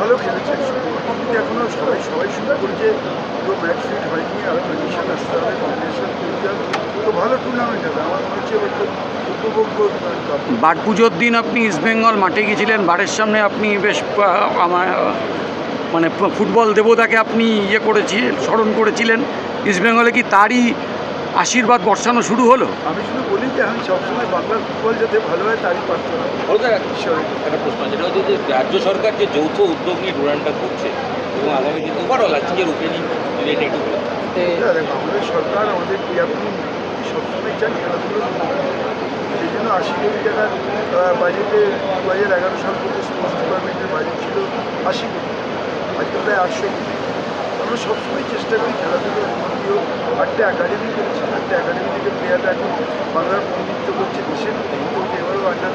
ভালো খেলেছে কিন্তু এখনও সবাই সবাই শুরু করেছে পুরো ম্যাচ ফিট হয়নি, আর কন্ডিশন আসতে হবে হবে। তো ভালো টুর্নামেন্ট হবে। আমার মনে হচ্ছে বাট পুজোর দিন আপনি ইস্টবেঙ্গল মাঠে গিয়েছিলেন, বাড়ির সামনে আপনি বেশ আমার মানে ফুটবল দেবতাকে আপনি ইয়ে করেছিলেন স্মরণ করেছিলেন। ইস্টবেঙ্গলে কি তারই আশীর্বাদ বর্ষানো শুরু হলো? আমি শুধু বলি যে আমি সবসময় বাংলার ফুটবল যাতে ভালো হয় তারই প্রার্থনা একটা প্রশ্ন যেটা হচ্ছে যে রাজ্য সরকার যে যৌথ উদ্যোগ নিয়ে টুর্নামেন্টটা করছে এবং আগামী দিন ওভারঅল আজকের ওপেনিং রিলেটেড একটু বলুন। না, দেখো, আমাদের সরকার আমাদের ক্রিয়াকরণ সবসময় চান খেলাধুলো সেই জন্য আশি কোটি টাকার বাজেটে দু হাজার এগারো সাল পর্যন্ত স্পোর্টস ডিপার্টমেন্টের বাজেট ছিল আশি কোটি। আজকে প্রায় আটশো কোটি। আমরা সবসময় চেষ্টা করি খেলাধুলো উন্নতি হোক আটটা একাডেমি করেছি। আটটা একাডেমি থেকে প্লেয়াররা এখন বাংলার প্রতিনিধিত্ব করছে। দেশের প্রতিনিধিত্ব এবারও আন্ডার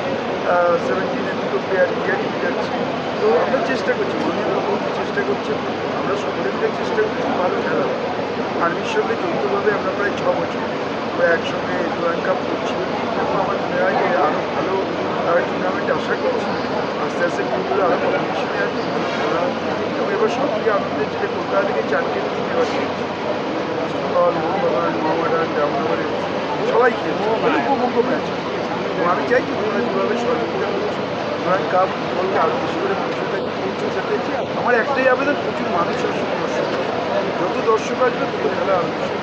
সেভেন্টিনের দুটো প্লেয়ার ইন্ডিয়া টিমে যাচ্ছে তো আমরা চেষ্টা করছি। মুখ্যমন্ত্রী চেষ্টা করছে। আমরা সকলে মিলে চেষ্টা করছি ভালো খেলা। আর্মির সঙ্গে যৌথভাবে আমরা প্রায় ছ বছর একসঙ্গে ড্রয়িং কাপ করছি। এবং আমার মনে হয় যে আরও ভালো টুর্নামেন্ট আশা করছি। আস্তে আস্তে টিমগুলো আরও কম্পিটিশনে। এবং এবার আপনাদের যেটা কলকাতা থেকে চারটে টিম এবার খেলছে ইস্টবেঙ্গল মোহনবাগান মোহামেডান জামনগরের সবাই খেলছে। মানে উপভোগ্য ম্যাচ। এবং আমি চাই যে তোমরা যেভাবে সহযোগিতা করছ ড্রয়িং কাপ বলতে আরও বেশি করে পৌঁছতে পৌঁছতে আমার একটাই আবেদন, প্রচুর মানুষের দর্শক যত দর্শক আসবে, তত খেলা আরও বেশি